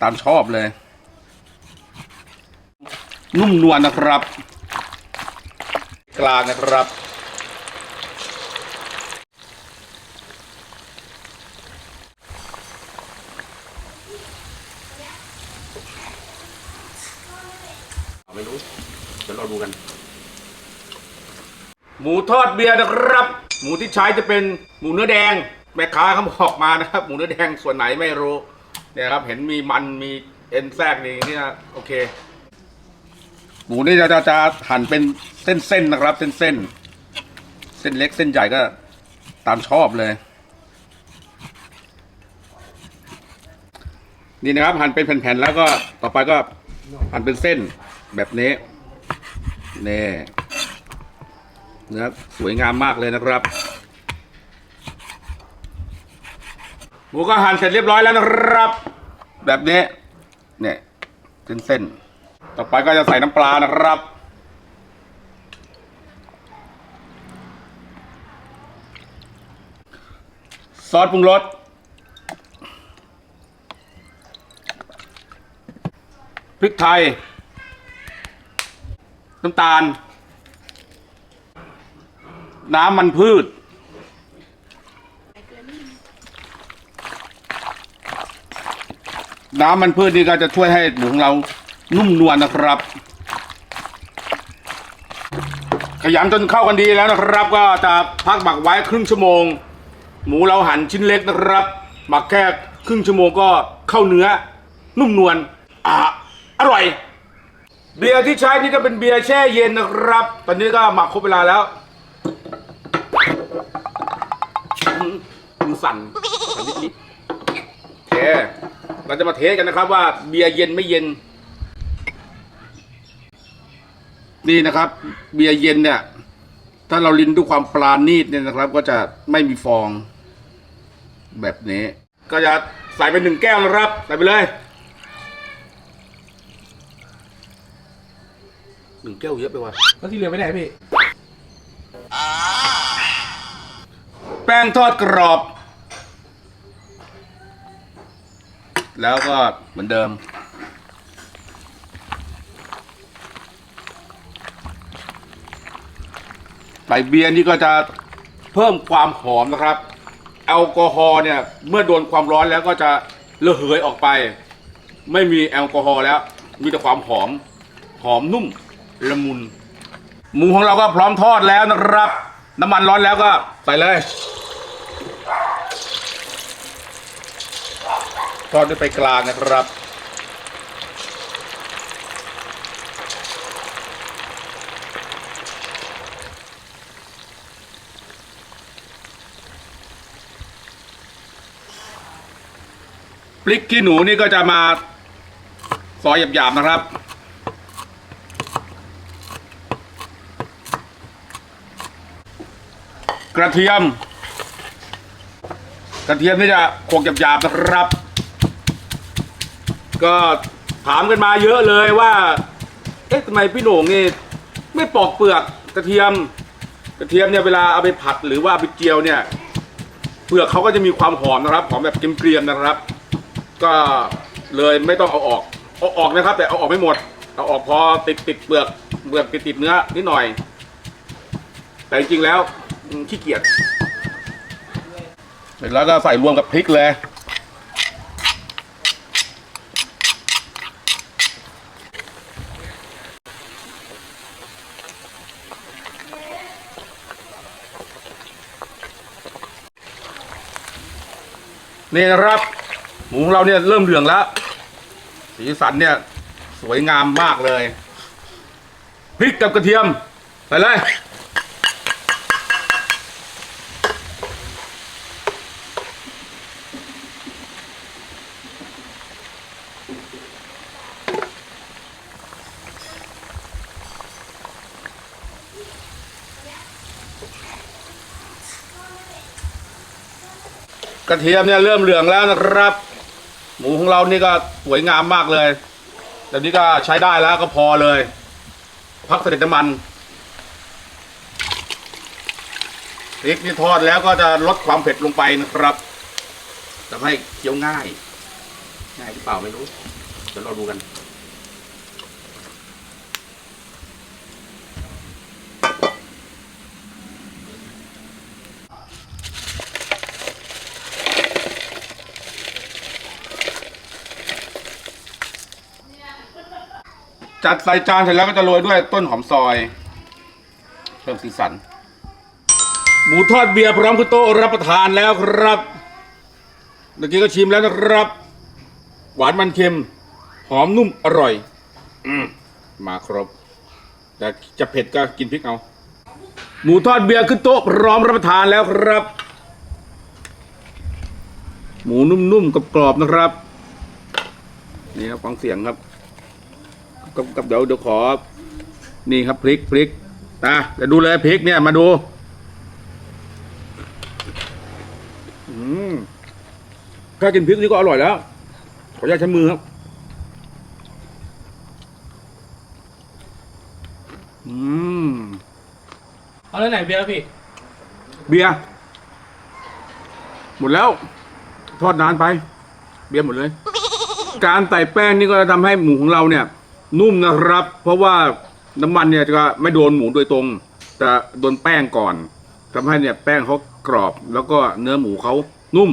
ตามชอบเลย นุ่มนวลนะครับ กลางนะครับ ไม่รู้ เดี๋ยวเราดูกัน หมูทอดเบียร์นะครับ หมูที่ใช้จะเป็นหมูเนื้อแดง แม่ค้าเขาบอกมานะครับ หมูเนื้อแดงส่วนไหนไม่รู้ เนี่ยครับเห็นมีมันมีเอ็นแทรกนี่นี่นะโอเค หมูนี่จะจะจะหั่นเป็นเส้นๆนะครับ เส้นๆเส้นเล็กเส้นใหญ่ก็ตามชอบเลย นี่นะครับ หั่นเป็นแผ่นๆแล้วก็ต่อไปก็หั่นเป็นเส้นแบบนี้นี่เนื้อสวยงามมากเลยนะครับหมูก็หั่นเสร็จเรียบร้อยแล้วนะครับ แบบนี้ เนี่ยเส้นๆต่อไปก็จะใส่น้ำปลานะครับ ซอสปรุงรสพริกไทย น้ำตาล น้ำมันพืช น้ำมันพืชนี่ก็จะช่วยให้หมูของเรานุ่มนวลนะครับ ขยำจนเข้ากันดีแล้วนะครับ ก็จะพักหมักไว้ครึ่งชั่วโมง หมูเราหั่นชิ้นเล็กนะครับ หมักแค่ครึ่งชั่วโมงก็เข้าเนื้อ นุ่มนวลอะอร่อย เบียร์ที่ใช้นี่ก็เป็นเบียร์แช่เย็นนะครับ ตอนนี้ก็หมักครบเวลาแล้วมือสั่นสั่นนิดๆโอเค เราจะมาเทสกันนะครับ ว่าเบียร์เย็นไม่เย็น นี่นะครับ เบียร์เย็นเนี่ย ถ้าเราลินด้วยความปราณีตเนี่ยนะครับ ก็จะไม่มีฟอง แบบนี้ ก็จะใส่ไปหนึ่งแก้วนะครับใส่ไปเลยหนึ่งแก้วเยอะไปว่ะแล้วที่เหลือไปไหนพี่ แป้งทอดกรอบ แล้วก็เหมือนเดิม ใบเบียร์นี่ก็จะเพิ่มความหอมนะครับ แอลกอฮอล์เนี่ย เมื่อโดนความร้อนแล้วก็จะระเหยออกไป ไม่มีแอลกอฮอล์แล้ว มีแต่ความหอม หอมนุ่มละมุน หมูของเราก็พร้อมทอดแล้วนะครับ น้ำมันร้อนแล้วก็ใส่เลย ทอดด้วยไฟกลางนะครับ พริกขี้หนูนี่ก็จะมาซอยหยาบๆนะครับกระเทียม กระเทียมนี่จะโขกหยาบๆนะครับ ก็ถามกันมาเยอะเลยว่า เอ๊ะทำไมพี่โหน่งนี่ไม่ปอกเปลือกกระเทียม กระเทียมเนี่ยเวลาเอาไปผัดหรือว่าเอาไปเจียวเนี่ย เปลือกเขาก็จะมีความหอมนะครับหอมแบบเกรียมๆนะครับ ก็เลยไม่ต้องเอาออกเอาออกนะครับ แต่เอาออกไม่หมดเอาออกพอติดติดเปลือกเปลือกติดติดเนื้อนิดหน่อย แต่จริงๆแล้วขี้เกียจเสร็จแล้วก็ใส่รวมกับพริกเลย นี่นะครับ หมูของเราเนี่ยเริ่มเหลืองแล้ว สีสันเนี่ย สวยงามมากเลยพริกกับกระเทียมใส่เลย กระเทียมเนี่ยเริ่มเหลืองแล้วนะครับ หมูของเรานี่ก็สวยงามมากเลยแบบนี้ก็ใช้ได้แล้วก็พอเลย พักเสด็จน้ำมันพริกที่ทอดแล้วก็จะลดความเผ็ดลงไปนะครับทำให้เคี้ยวง่าย ง่ายหรือเปล่าไม่รู้ เดี๋ยวเราดูกัน จัดใส่จานเสร็จแล้วก็จะโรยด้วยต้นหอมซอยเพิ่มสีสัน หมูทอดเบียร์พร้อมคุณโต๊ะรับประทานแล้วครับเมื่อกี้ก็ชิมแล้วนะครับ หวานมันเค็ม หอมนุ่มอร่อยอืมมาครบ แต่จะเผ็ดก็กินพริกเอา หมูทอดเบียร์ขึ้นโต๊ะพร้อมรับประทานแล้วครับ หมูนุ่มๆกรอบๆนะครับ นี่ครับฟังเสียงครับ กับกับเดี๋ยวเดี๋ยวขอ นี่ครับพริกพริกนะเดี๋ยวดูเลยพริกเนี่ยมาดู อืมแค่กินพริกนี่ก็อร่อยแล้ว ขออนุญาตใช้มือครับ อืม เอาแล้วไหนเบียร์พี่เบียร์หมดแล้ว ทอดนานไป เบียร์หมดเลย การใส่แป้งนี่ก็จะทำให้หมูของเราเนี่ย นุ่มนะครับ เพราะว่าน้ำมันเนี่ยจะไม่โดนหมูโดยตรง แต่โดนแป้งก่อนทำให้เนี่ยแป้งเขากรอบแล้วก็เนื้อหมูเขานุ่ม